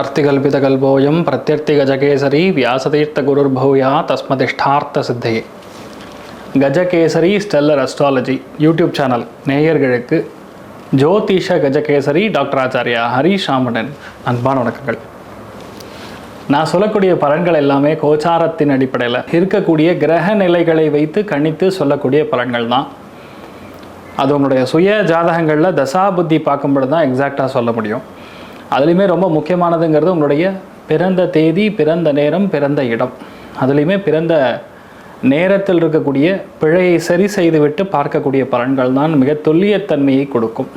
அர்த்திகல்பிதகல்போயம் பிரத்யர்த்தி கஜகேசரி வியாசதீர்த்த குருர்பூயா தஸ்மதிஷ்டார்த்த சித்தையே Gajakesari stellar astrology YouTube channel நேயர்களுக்கு ஜோதிஷ கஜகேசரி டாக்டர் ஆச்சாரியா ஹரீஷ் ஆமடன் அன்பான வணக்கங்கள். நான் சொல்லக்கூடிய பலன்கள் எல்லாமே கோச்சாரத்தின் அடிப்படையில் இருக்கக்கூடிய கிரக நிலைகளை வைத்து கணித்து சொல்லக்கூடிய பலன்கள் தான். அது உங்களுடைய சுய ஜாதகங்களில் தசா புத்தி பார்க்கும்பொழுது தான் எக்ஸாக்டாக சொல்ல முடியும். அதுலேயுமே ரொம்ப முக்கியமானதுங்கிறது உங்களுடைய பிறந்த தேதி பிறந்த நேரம் பிறந்த இடம். அதுலேயுமே பிறந்த நேரத்தில் இருக்கக்கூடிய பிழையை சரி செய்துவிட்டு பார்க்கக்கூடிய பலன்கள் தான் மிக துல்லியத்தன்மையை கொடுக்கும்.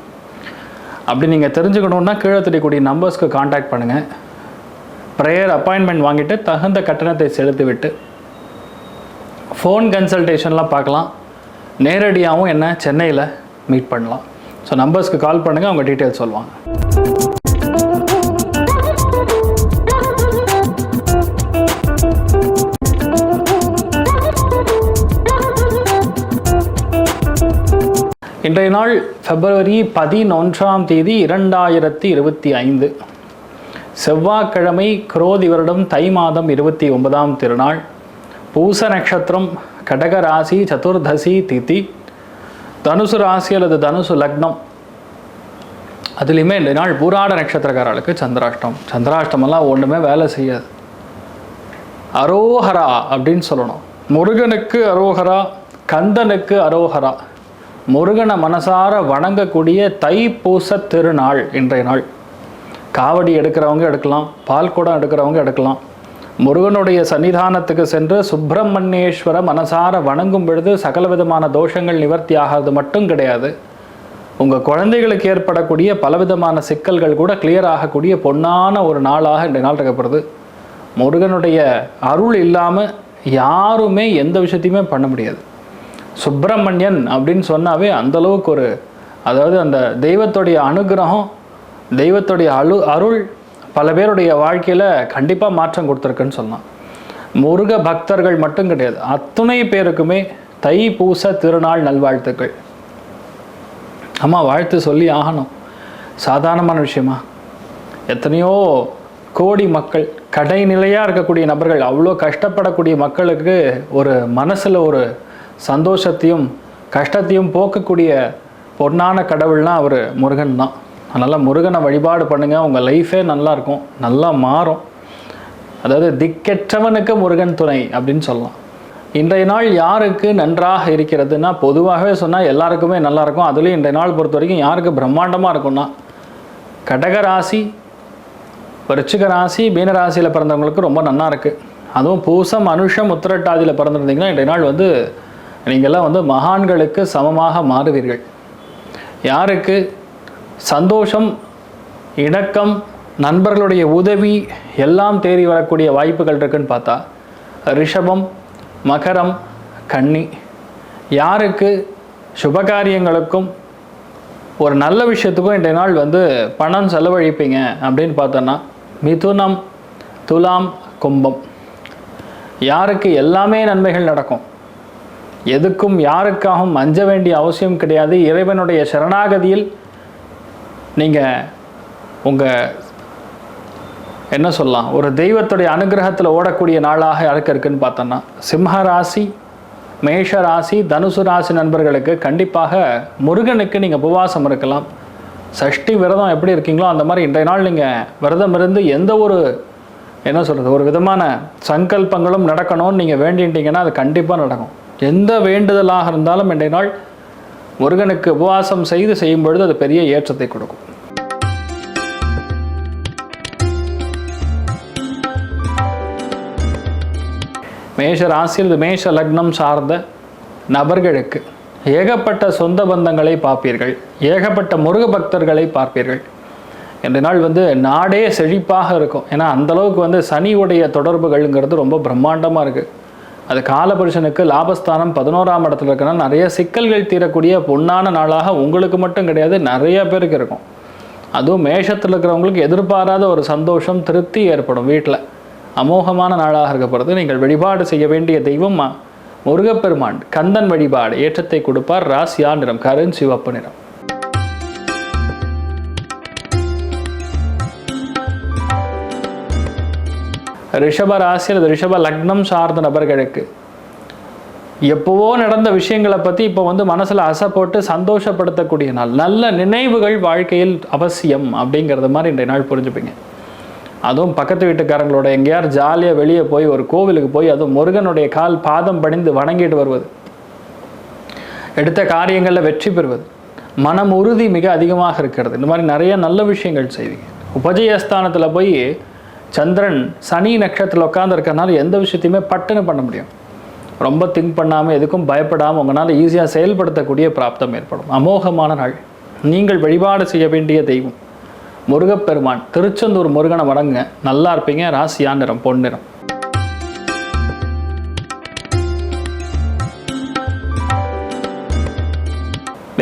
அப்படி நீங்கள் தெரிஞ்சுக்கணுன்னா கீழே தெரியக்கூடிய நம்பர்ஸ்க்கு காண்டாக்ட் பண்ணுங்கள் ப்ரேயர் அப்பாயின்மெண்ட் வாங்கிட்டு தகுந்த கட்டணத்தை செலுத்திவிட்டு ஃபோன் கன்சல்டேஷன்லாம் பார்க்கலாம். நேரடியாகவும் என்ன சென்னையில் மீட் பண்ணலாம். ஸோ நம்பர்ஸ்க்கு கால் பண்ணுங்கள் அவங்க டீட்டெயில்ஸ் சொல்லுவாங்க. இன்றைய நாள் பிப்ரவரி பதினொன்றாம் தேதி இரண்டாயிரத்தி இருபத்தி ஐந்து. செவ்வாய்க்கிழமை குரோதி வருடம் தை மாதம் இருபத்தி ஒன்பதாம் திருநாள். பூச நட்சத்திரம் கடக ராசி சதுர்தசி திதி தனுசு ராசி அல்லது தனுசு லக்னம். அதுலேயுமே இந்த நாள் பூராட நட்சத்திரக்காரர்களுக்கு சந்திராஷ்டம். சந்திராஷ்டமெல்லாம் ஒன்றுமே வேலை செய்யாது. அரோஹரா அப்படின்னு சொல்லணும். முருகனுக்கு அரோஹரா கந்தனுக்கு அரோஹரா. முருகனை மனசார வணங்கக்கூடிய தைப்பூச திருநாள் இன்றைய நாள். காவடி எடுக்கிறவங்க எடுக்கலாம் பால்குடம் எடுக்கிறவங்க எடுக்கலாம். முருகனுடைய சன்னிதானத்துக்கு சென்று சுப்பிரமணியேஸ்வர மனசார வணங்கும் பொழுது சகல விதமான தோஷங்கள் நிவர்த்தி ஆகிறது மட்டும் கிடையாது. உங்கள் குழந்தைகளுக்கு ஏற்படக்கூடிய பலவிதமான சிக்கல்கள் கூட கிளியர் ஆகக்கூடிய பொன்னான ஒரு நாளாக இந்த நாள் இருக்கப்படுது. முருகனுடைய அருள் இல்லாமல் யாருமே எந்த விஷயத்தையுமே பண்ண முடியாது. சுப்பிரமணியன் அப்படின்னு சொன்னாவே அந்த அளவுக்கு ஒரு அதாவது அந்த தெய்வத்துடைய அனுகிரகம் தெய்வத்துடைய அழு அருள் பல பேருடைய வாழ்க்கையில் கண்டிப்பாக மாற்றம் கொடுத்துருக்குன்னு சொன்னான் முருக பக்தர்கள் மட்டும் கிடையாது. அத்துணை பேருக்குமே தை பூச திருநாள் நல்வாழ்த்துக்கள். ஆமாம் வாழ்த்து சொல்லி ஆகணும். சாதாரணமான விஷயமா? எத்தனையோ கோடி மக்கள் கடைநிலையாக இருக்கக்கூடிய நபர்கள் அவ்வளோ கஷ்டப்படக்கூடிய மக்களுக்கு ஒரு மனசில் ஒரு சந்தோஷத்தையும் கஷ்டத்தையும் போக்கக்கூடிய பொன்னான கடவுள்னா அவர் முருகன் தான். அதனால் முருகனை வழிபாடு பண்ணுங்கள் உங்கள் லைஃபே நல்லாயிருக்கும் நல்லா மாறும். அதாவது திக்கெற்றவனுக்கு முருகன் துணை அப்படின்னு சொல்லலாம். இன்றைய நாள் யாருக்கு நன்றாக இருக்கிறதுனா பொதுவாகவே சொன்னால் எல்லாருக்குமே நல்லாயிருக்கும் அதுலேயும் இன்றைய நாள் பொறுத்த வரைக்கும் யாருக்கு பிரம்மாண்டமாக இருக்கும்னா கடக ராசி விருச்சிக ராசி மீன ராசியில் பிறந்தவங்களுக்கு ரொம்ப நல்லா இருக்குது அதுவும் பூசம் அனுஷம் உத்திரட்டாதியில் பிறந்திருந்தீங்கன்னா இன்றைய நாள் வந்து நீங்கள்லாம் வந்து மகான்களுக்கு சமமாக மாறுவீர்கள். யாருக்கு சந்தோஷம் இணக்கம் நண்பர்களுடைய உதவி எல்லாம் தேறி வரக்கூடிய வாய்ப்புகள் இருக்குன்னு பார்த்தா ரிஷபம் மகரம் கன்னி. யாருக்கு சுபகாரியங்களுக்கும் ஒரு நல்ல விஷயத்துக்கும் இன்றைய நாள் வந்து பணம் செலவழிப்பீங்க அப்படின்னு பார்த்தோன்னா மிதுனம் துலாம் கும்பம். யாருக்கு எல்லாமே நன்மைகள் நடக்கும். எதுக்கும் யாருக்காகவும் அஞ்ச வேண்டிய அவசியம் கிடையாது. இறைவனுடைய சரணாகதியில் நீங்கள் உங்கள் என்ன சொல்லலாம் ஒரு தெய்வத்துடைய அனுகிரகத்தில் ஓடக்கூடிய நாளாக யாருக்கு இருக்குன்னு பார்த்தோன்னா சிம்ம ராசி மேஷ ராசி தனுசு ராசி நண்பர்களுக்கு கண்டிப்பாக முருகனுக்கு நீங்கள் உபவாசம் இருக்கலாம். சஷ்டி விரதம் எப்படி இருக்கீங்களோ அந்த மாதிரி இன்றைய நாள் நீங்கள் விரதம் இருந்து எந்த ஒரு என்ன சொல்கிறது ஒரு விதமான சங்கல்பங்களும் நடக்கணும்னு நீங்கள் வேண்டிட்டீங்கன்னா அது கண்டிப்பாக நடக்கும். எந்த வேண்டுதலாக இருந்தாலும் இன்றைய நாள் முருகனுக்கு உபவாசம் செய்து செய்யும் பொழுது அது பெரிய ஏற்றத்தை கொடுக்கும். மேஷ ராசியில் மேஷ லக்னம் சார்ந்த நபர்களுக்கு ஏகப்பட்ட சொந்த பந்தங்களை பார்ப்பீர்கள். ஏகப்பட்ட முருக பக்தர்களை பார்ப்பீர்கள். இந்த நாள் வந்து நாடே செழிப்பாக இருக்கும். ஏன்னா அந்தளவுக்கு வந்து சனியுடைய தொடர்புகள்ங்கிறது ரொம்ப பிரம்மாண்டமாக இருக்குது அது காலபுருஷனுக்கு லாபஸ்தானம் பதினோராம் இடத்துல இருக்கிறனால நிறைய சிக்கல்கள் தீரக்கூடிய பொன்னான நாளாக உங்களுக்கு மட்டும் கிடையாது நிறைய பேருக்கு இருக்கும். அதுவும் மேஷத்தில் இருக்கிறவங்களுக்கு எதிர்பாராத ஒரு சந்தோஷம் திருப்தி ஏற்படும் வீட்டில் அமோகமான நாளாக இருக்கப்படுறது நீங்கள் வழிபாடு செய்ய வேண்டிய தெய்வம் முருகப்பெருமான் கந்தன் வழிபாடு ஏற்றத்தை கொடுப்பார். ராசியா நிறம் கருண் சிவப்பு நிறம். ரிஷப ராசி அல்லது ரிஷப லக்னம் சார்ந்த நபர்களுக்கு. எப்போவோ நடந்த விஷயங்களை பற்றி இப்போ வந்து மனசில் அசை போட்டு சந்தோஷப்படுத்தக்கூடிய நாள். நல்ல நினைவுகள் வாழ்க்கையில் அவசியம் அப்படிங்கிறது மாதிரி இன்றைய நாள் புரிஞ்சுப்பீங்க. அதுவும் பக்கத்து வீட்டுக்காரங்களோட எங்கேயார் ஜாலியாக வெளியே போய் ஒரு கோவிலுக்கு போய் அதுவும் முருகனுடைய கால் பாதம் பணிந்து வணங்கிட்டு வருவது. எடுத்த காரியங்களில் வெற்றி பெறுவது. மனம் உறுதி மிக அதிகமாக இருக்கிறது. இந்த மாதிரி நிறைய நல்ல விஷயங்கள் செய்வீங்க. உபஜயஸ்தானத்தில் போய் சந்திரன் சனி நட்சத்திரத்தில் உட்காந்துருக்கனால எந்த விஷயத்தையுமே பட்டுன்னு பண்ண முடியும். ரொம்ப திங்க் பண்ணாமல் எதுக்கும் பயப்படாமல் உங்களால் ஈஸியாக செயல்படுத்தக்கூடிய பிராப்தம் ஏற்படும். அமோகமான நாள். நீங்கள் வழிபாடு செய்ய வேண்டிய தெய்வம். முருகப்பெருமான் திருச்செந்தூர் முருகனை வணங்குங்க. நல்லா இருப்பீங்க. ராசியா நிறம் பொன்னிறம்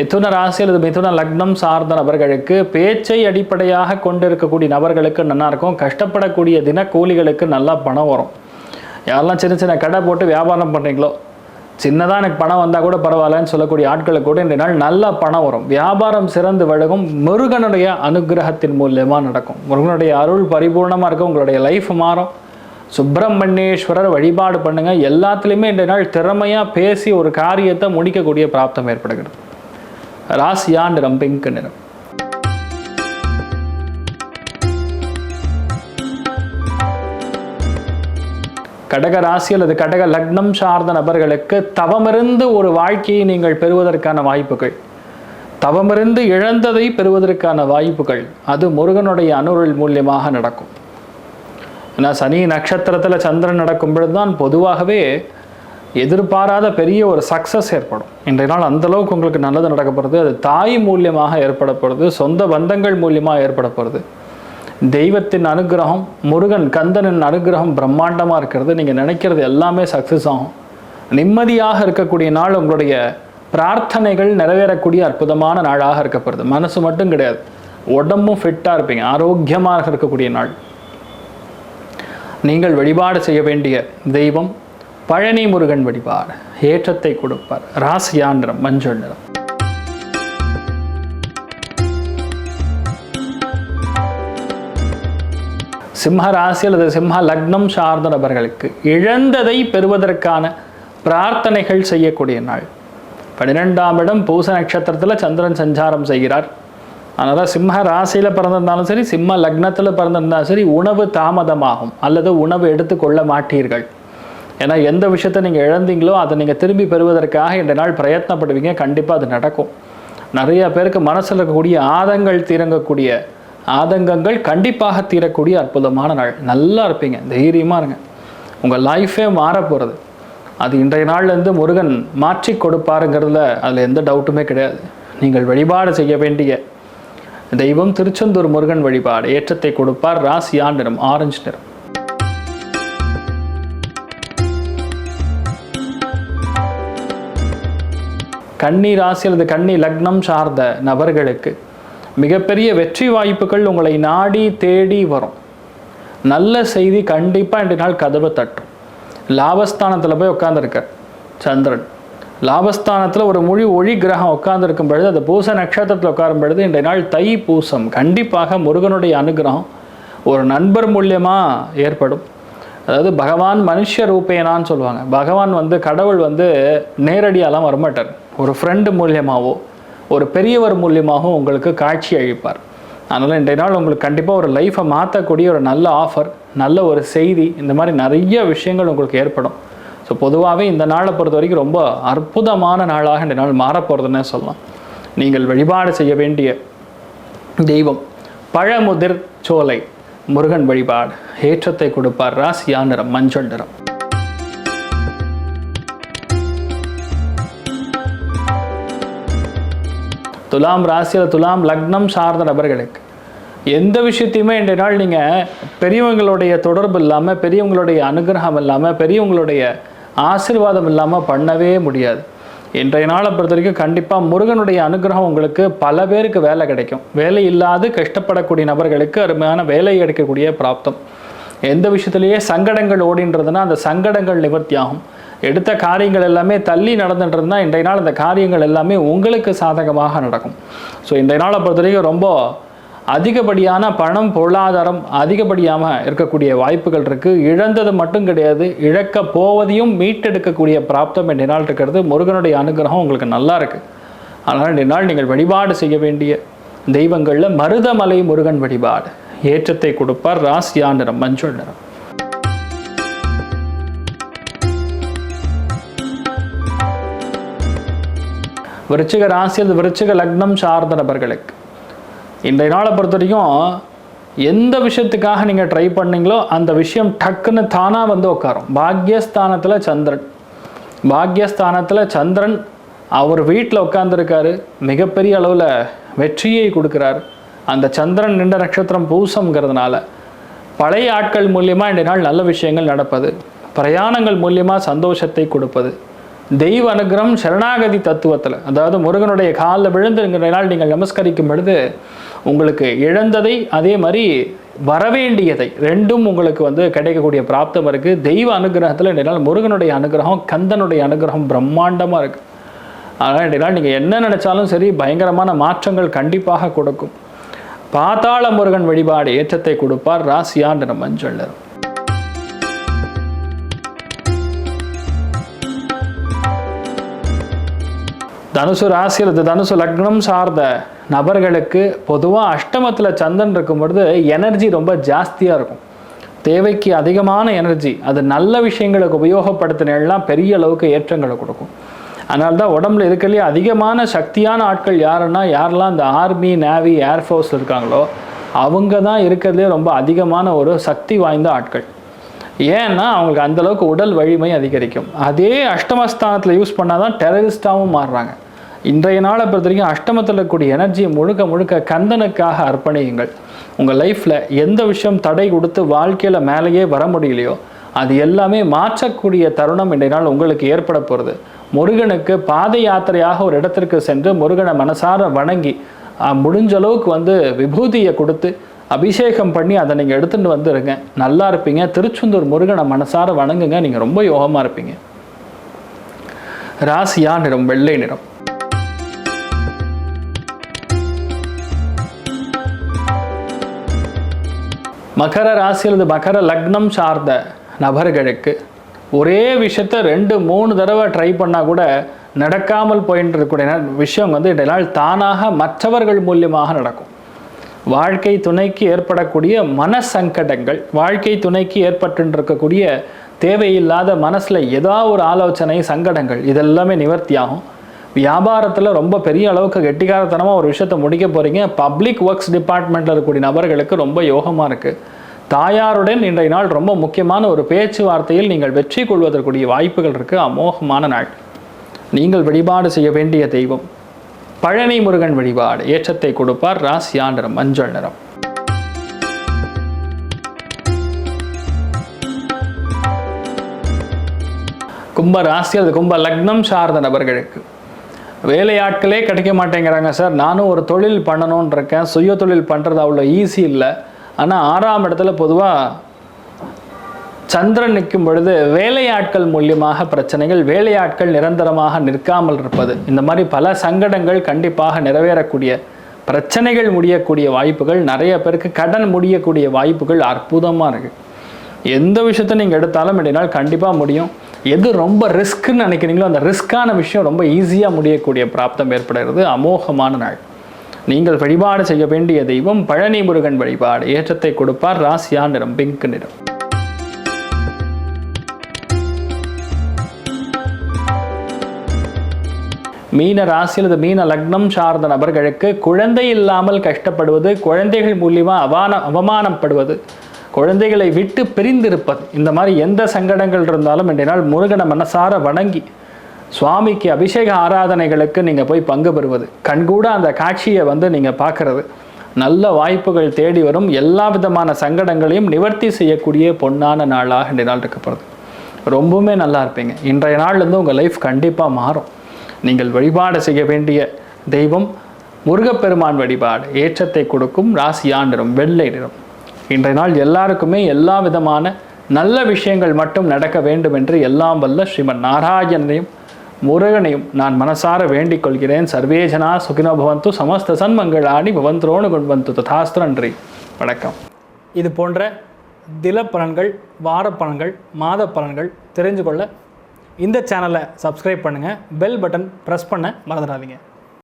மிதுன ராசி அல்லது மிதுன லக்னம் சார்ந்த நபர்களுக்கு பேச்சை அடிப்படையாக கொண்டிருக்கக்கூடிய நபர்களுக்கு நல்லாயிருக்கும் கஷ்டப்படக்கூடிய தின கூலிகளுக்கு நல்லா பணம் வரும். யாரெல்லாம் சின்ன சின்ன கடை போட்டு வியாபாரம் பண்ணுறீங்களோ சின்னதாக எனக்கு பணம் வந்தால் கூட பரவாயில்லன்னு சொல்லக்கூடிய ஆட்களுக்கு கூட இன்றைய நாள் நல்ல பணம் வரும். வியாபாரம் சிறந்து வழங்கும் முருகனுடைய அனுகிரகத்தின் மூலியமாக நடக்கும். முருகனுடைய அருள் பரிபூர்ணமாக இருக்கும். உங்களுடைய லைஃப் மாறும். சுப்பிரமணியேஸ்வரர் வழிபாடு பண்ணுங்கள் எல்லாத்துலேயுமே இன்றைய நாள் திறமையாக பேசி ஒரு காரியத்தை முடிக்கக்கூடிய பிராப்தம் ஏற்படுகிறது. ராசியா நிறம் பிங்க் நிறம். கடக ராசி அல்லது கடக லக்னம் சார்ந்த நபர்களுக்கு தவமிருந்து ஒரு வாழ்க்கையை நீங்கள் பெறுவதற்கான வாய்ப்புகள். தவமிருந்து இழந்ததை பெறுவதற்கான வாய்ப்புகள். அது முருகனுடைய அனுருள் மூலியமாக நடக்கும். ஏன்னா சனி நட்சத்திரத்தில் சந்திரன் நடக்கும் பொழுதுதான் பொதுவாகவே எதிர்பாராத பெரிய ஒரு சக்ஸஸ் ஏற்படும். இன்றைய நாள் அந்த அளவுக்கு உங்களுக்கு நல்லது நடக்க போகிறது அது தாய் மூலியமாக ஏற்பட போகிறது சொந்த பந்தங்கள் மூலியமாக ஏற்பட போகிறது தெய்வத்தின் அனுகிரகம் முருகன் கந்தனின் அனுகிரகம் பிரம்மாண்டமாக இருக்கிறது. நீங்கள் நினைக்கிறது எல்லாமே சக்ஸஸ் ஆகும். நிம்மதியாக இருக்கக்கூடிய நாள் உங்களுடைய பிரார்த்தனைகள் நிறைவேறக்கூடிய அற்புதமான நாளாக இருக்கப்படுது மனசு மட்டும் கிடையாது. உடம்பும் ஃபிட்டாக இருப்பீங்க. ஆரோக்கியமாக இருக்கக்கூடிய நாள். நீங்கள் வழிபாடு செய்ய வேண்டிய தெய்வம் பழனி முருகன் வடிவார். ஏற்றத்தை கொடுப்பார். ராசியா நிறம் மஞ்சள் நிறம். சிம்ம ராசி அல்லது சிம்ம லக்னம் சார்ந்த நபர்களுக்கு இழந்ததை பெறுவதற்கான பிரார்த்தனைகள் செய்யக்கூடிய நாள். பன்னிரெண்டாம் இடம் பூச நட்சத்திரத்தில் சந்திரன் சஞ்சாரம் செய்கிறார். அதனால் சிம்ம ராசியில் பிறந்திருந்தாலும் சரி சிம்ம லக்னத்தில் பிறந்திருந்தாலும் சரி உணவு தாமதமாகும். அல்லது உணவு எடுத்துக்கொள்ள மாட்டீர்கள். ஏன்னா எந்த விஷயத்தை நீங்கள் இழந்தீங்களோ அதை நீங்கள் திரும்பி பெறுவதற்காக இந்த நாள் பிரயத்னப்படுவீங்க கண்டிப்பாக அது நடக்கும். நிறைய பேருக்கு மனசில் இருக்கக்கூடிய ஆதங்கள் தீரங்கக்கூடிய ஆதங்கங்கள் கண்டிப்பாக தீரக்கூடிய அற்புதமான நாள். நல்லா இருப்பீங்க. தைரியமாக இருங்க. உங்கள் லைஃபே மாற போகிறது அது இன்றைய நாள்லேருந்து முருகன் மாற்றி கொடுப்பாருங்கிறதுல அதில் எந்த டவுட்டுமே கிடையாது. நீங்கள் வழிபாடு செய்ய வேண்டிய தெய்வம் திருச்செந்தூர் முருகன் வழிபாடு. ஏற்றத்தை கொடுப்பார். ராசியா நிறம் ஆரஞ்சு நிறம். கன்னி ராசி அல்லது கன்னி லக்னம் சார்ந்த நபர்களுக்கு மிகப்பெரிய வெற்றி வாய்ப்புகள் உங்களை நாடி தேடி வரும். நல்ல செய்தி கண்டிப்பாக இன்றைய நாள் கதவை தட்டும். லாபஸ்தானத்தில் போய் உட்காந்துருக்கார் சந்திரன். லாபஸ்தானத்தில் ஒரு மொழி ஒளி கிரகம் உட்கார்ந்துருக்கும் பொழுது அந்த பூச நட்சத்திரத்தில் உட்காரும் பொழுது இன்றைய நாள் தை பூசம். கண்டிப்பாக முருகனுடைய அனுகிரகம் ஒரு நண்பர் மூலியமாக ஏற்படும். அதாவது பகவான் மனுஷ ரூபேனான்னு சொல்லுவாங்க. பகவான் வந்து கடவுள் வந்து நேரடியாலாம் வரமாட்டார். ஒரு ஃப்ரெண்டு மூலியமாகவோ ஒரு பெரியவர் மூலியமாகவும் உங்களுக்கு காட்சி அளிப்பார். அதனால் இன்றைய நாள் உங்களுக்கு கண்டிப்பாக ஒரு லைஃப்பை மாற்றக்கூடிய ஒரு நல்ல ஆஃபர் நல்ல ஒரு செய்தி இந்த மாதிரி நிறைய விஷயங்கள் உங்களுக்கு ஏற்படும். ஸோ பொதுவாகவே இந்த நாளை பொறுத்த வரைக்கும் ரொம்ப அற்புதமான நாளாக இந்த நாள் மாறப்போகிறதுன்னே சொல்லலாம். நீங்கள் வழிபாடு செய்ய வேண்டிய தெய்வம் பழமுதிர் சோலை முருகன் வழிபாடு ஏற்றத்தை கொடுப்பார் ராசியா நிறம் மஞ்சள் நிறம். துலாம் ராசியில் துலாம் லக்னம் சார்ந்த நபர்களுக்கு எந்த விஷயத்தையுமே இன்றைய நாள் நீங்கள் பெரியவங்களுடைய தொடர்பு இல்லாமல் பெரியவங்களுடைய அனுகிரகம் இல்லாமல் பெரியவங்களுடைய ஆசீர்வாதம் இல்லாமல் பண்ணவே முடியாது. இன்றைய நாளை பொறுத்த வரைக்கும் கண்டிப்பாக முருகனுடைய அனுகிரகம் உங்களுக்கு பல பேருக்கு வேலை கிடைக்கும். வேலை இல்லாது கஷ்டப்படக்கூடிய நபர்களுக்கு அருமையான வேலை கிடைக்கக்கூடிய பிராப்தம். எந்த விஷயத்திலேயே சங்கடங்கள் ஓடின்றதுன்னா அந்த சங்கடங்கள் நிவர்த்தியாகும். எடுத்த காரியங்கள் எல்லாமே தள்ளி நடந்துன்றதுனா இன்றைய நாள். அந்த காரியங்கள் எல்லாமே உங்களுக்கு சாதகமாக நடக்கும். ஸோ இன்றைய நாளை பொறுத்த வரைக்கும் ரொம்ப அதிகப்படியான பணம் பொருளாதாரம் அதிகப்படியாக இருக்கக்கூடிய வாய்ப்புகள் இருக்குது இழந்தது மட்டும் கிடையாது இழக்க போவதையும் மீட்டெடுக்கக்கூடிய பிராப்தம் இன்றைய நாள் இருக்கிறது. முருகனுடைய அனுகிரகம் உங்களுக்கு நல்லா இருக்குது அதனால் இன்றைய நாள் நீங்கள் வழிபாடு செய்ய வேண்டிய தெய்வங்களில் மருதமலை முருகன் வழிபாடு. ஏற்றத்தை கொடுப்பார். ராசியா நிறம் மஞ்சள் நிறம். விருச்சிக ராசி அல்லது விருச்சிக லக்னம் சார்ந்த நபர்களுக்கு. இன்றைய நாளை பொறுத்த வரைக்கும் எந்த விஷயத்துக்காக நீங்கள் ட்ரை பண்ணீங்களோ அந்த விஷயம் டக்குன்னு தானாக வந்து உட்காரும். பாக்யஸ்தானத்தில் சந்திரன். பாக்யஸ்தானத்தில் சந்திரன் அவர் வீட்டில் உட்காந்துருக்காரு மிகப்பெரிய அளவில் வெற்றியை கொடுக்குறார். அந்த சந்திரன் நின்ற நட்சத்திரம் பூசம்ங்கிறதுனால பழைய ஆட்கள் மூலியமாக இன்றைய நாள் நல்ல விஷயங்கள் நடப்பது. பிரயாணங்கள் மூலியமாக சந்தோஷத்தை கொடுப்பது. தெய்வ அனுகிரகம் சரணாகதி தத்துவத்தில் அதாவது முருகனுடைய காலில் விழுந்துங்கிற நாள் நீங்கள் நமஸ்கரிக்கும் பொழுது உங்களுக்கு இழந்ததை அதே மாதிரி வரவேண்டியதை ரெண்டும் உங்களுக்கு வந்து கிடைக்கக்கூடிய பிராப்தம் இருக்குது தெய்வ அனுகிரகத்தில் இன்றைய நாள் முருகனுடைய அனுகிரகம் கந்தனுடைய அனுகிரகம் பிரம்மாண்டமாக இருக்குது அதனால் இன்றைய நாள் நீங்கள் என்ன நினச்சாலும் சரி பயங்கரமான மாற்றங்கள் கண்டிப்பாக கொடுக்கும். பாத்தாள முருகன் வழிபாடு ஏற்றத்தை கொடுப்பார். ராசியா மஞ்சள் நிறம். தனுசு ராசி அல்லது தனுசு லக்னம் சார்ந்த நபர்களுக்கு பொதுவாக அஷ்டமத்தில் சந்தன் இருக்கும் பொழுது எனர்ஜி ரொம்ப ஜாஸ்தியாக இருக்கும். தேவைக்கு அதிகமான எனர்ஜி அது நல்ல விஷயங்களுக்கு உபயோகப்படுத்தினெல்லாம் பெரிய அளவுக்கு ஏற்றங்களை கொடுக்கும். அதனால தான் உடம்புல இருக்கிறதுலே அதிகமான சக்தியான ஆட்கள் யாருன்னா யாரெல்லாம் இந்த ஆர்மி நேவி ஏர்ஃபோர்ஸ் இருக்காங்களோ அவங்க தான் இருக்கிறதுலே ரொம்ப அதிகமான ஒரு சக்தி வாய்ந்த ஆட்கள். ஏன்னா அவங்களுக்கு அந்தளவுக்கு உடல் வலிமை அதிகரிக்கும். அதே அஷ்டமஸ்தானத்தில் யூஸ் பண்ணால் தான் டெரரிஸ்டாகவும் மாறுறாங்க. இன்றைய நாளை பொறுத்த வரைக்கும் அஷ்டமத்தில் இருக்கக்கூடிய எனர்ஜியை முழுக்க முழுக்க கந்தனுக்காக அர்ப்பணியுங்கள். உங்கள் லைஃப்பில் எந்த விஷயம் தடை கொடுத்து வாழ்க்கையில் மேலேயே வர முடியலையோ அது எல்லாமே மாற்றக்கூடிய தருணம் இன்றைய நாள் உங்களுக்கு ஏற்பட போகிறது முருகனுக்கு பாத யாத்திரையாக ஒரு இடத்திற்கு சென்று முருகனை மனசார வணங்கி முடிஞ்ச அளவுக்கு வந்து விபூதியை கொடுத்து அபிஷேகம் பண்ணி அதை நீங்கள் எடுத்துகிட்டு வந்துடுங்க நல்லா இருப்பீங்க. திருச்செந்தூர் முருகனை மனசார வணங்குங்க. நீங்கள் ரொம்ப யோகமாக இருப்பீங்க. ராசியா நிறம் வெள்ளை நிறம். மகர ராசி அல்லது மகர லக்னம் சார்ந்த நபர்களுக்கு ஒரே விஷயத்த ரெண்டு மூணு தடவை ட்ரை பண்ணால் கூட நடக்காமல் போயின்னு இருக்கக்கூடிய விஷயம் வந்து இன்றைய நாள் தானாக மற்றவர்கள் மூலியமாக நடக்கும். வாழ்க்கை துணைக்கு ஏற்படக்கூடிய மன சங்கடங்கள் வாழ்க்கை துணைக்கு ஏற்பட்டு இருக்கக்கூடிய தேவையில்லாத மனசில் ஏதாவது ஒரு ஆலோசனை சங்கடங்கள் இதெல்லாமே நிவர்த்தியாகும். வியாபாரத்தில் ரொம்ப பெரிய அளவுக்கு கெட்டிக்காரத்தனமாக ஒரு விஷயத்தை முடிக்க போகிறீங்க பப்ளிக் ஒர்க்ஸ் டிபார்ட்மெண்ட்டில் இருக்கக்கூடிய நபர்களுக்கு ரொம்ப யோகமாக இருக்குது தாயாருடன் இன்றைய நாள் ரொம்ப முக்கியமான ஒரு பேச்சுவார்த்தையில் நீங்கள் வெற்றி கொள்வதற்குரிய வாய்ப்புகள் இருக்குது அமோகமான நாள். நீங்கள் வழிபாடு செய்ய வேண்டிய தெய்வம். பழனி முருகன் வழிபாடு. ஏற்றத்தை கொடுப்பார். ராசியா நிறம் மஞ்சள் நிறம். கும்ப ராசி அல்லது கும்ப லக்னம் சார்ந்த நபர்களுக்கு. வேலையாட்களே கிடைக்க மாட்டேங்கிறாங்க சார். நானும் ஒரு தொழில் பண்ணணும்னு இருக்கேன். சுய தொழில் பண்ணுறது அவ்வளோ ஈஸி இல்லை. ஆனால் ஆறாம் இடத்துல பொதுவாக சந்திரன் நிற்கும் பொழுது வேலையாட்கள் மூலியமாக பிரச்சனைகள் வேலையாட்கள் நிரந்தரமாக நிற்காமல் இருப்பது. இந்த மாதிரி பல சங்கடங்கள் கண்டிப்பாக நிறைவேறக்கூடிய பிரச்சனைகள் முடியக்கூடிய வாய்ப்புகள் நிறைய பேருக்கு கடன் முடியக்கூடிய வாய்ப்புகள் அற்புதமாக இருக்குது எந்த விஷயத்தை நீங்கள் எடுத்தாலும் இடையினால் கண்டிப்பாக முடியும். எது ரொம்ப ரிஸ்க்குன்னு நினைக்கிறீங்களோ அந்த ரிஸ்க்கான விஷயம் ரொம்ப ஈஸியாக முடியக்கூடிய பிராப்தம் ஏற்படுகிறது. அமோகமான நாள். நீங்கள் வழிபாடு செய்ய வேண்டிய தெய்வம் பழனி முருகன் வழிபாடு. ஏற்றத்தை கொடுப்பார். ராசியா நிறம் பிங்க் நிறம். மீன ராசி அல்லது மீன லக்னம் சார்ந்த நபர்களுக்கு குழந்தை இல்லாமல் கஷ்டப்படுவது குழந்தைகள் மூலியமா அவான அவமானப்படுவது குழந்தைகளை விட்டு பிரிந்திருப்பது. இந்த மாதிரி எந்த சங்கடங்கள் இருந்தாலும் இன்றைய நாள் முருகனை மனசார வணங்கி சுவாமிக்கு அபிஷேக ஆராதனைகளுக்கு நீங்கள் போய் பங்கு பெறுவது. கண்கூட அந்த காட்சியை வந்து நீங்கள் பார்க்கறது. நல்ல வாய்ப்புகள் தேடி வரும். எல்லா விதமான சங்கடங்களையும் நிவர்த்தி செய்யக்கூடிய பொன்னான நாளாக இன்றைய நாள் இருக்கப்படுது ரொம்பவுமே நல்லா இருப்பீங்க. இன்றைய நாள்லேருந்து உங்கள் லைஃப் கண்டிப்பாக மாறும். நீங்கள் வழிபாடு செய்ய வேண்டிய தெய்வம் முருகப்பெருமான் வழிபாடு. ஏற்றத்தை கொடுக்கும். ராசியா நிறம் வெள்ளை நிறம். இன்றைய நாள் எல்லாருக்குமே எல்லா விதமான நல்ல விஷயங்கள் மட்டும் நடக்க வேண்டும் என்று எல்லாம் வல்ல ஸ்ரீமன் நாராயணனையும் முருகனையும் நான் மனசார வேண்டிக் கொள்கிறேன். சர்வேஜனா சுகினோ பவந்து சமஸ்த சன்மங்களாணி பவந்தோணு கொண்டு ததாஸ்திரன்றி வணக்கம். இது போன்ற தினப்பலன்கள் வாரப்பலன்கள் மாத பலன்கள் தெரிஞ்சு கொள்ள இந்த சேனலை சப்ஸ்கிரைப் பண்ணுங்கள் பெல் பட்டன் ப்ரெஸ் பண்ண மறந்துடாதீங்க.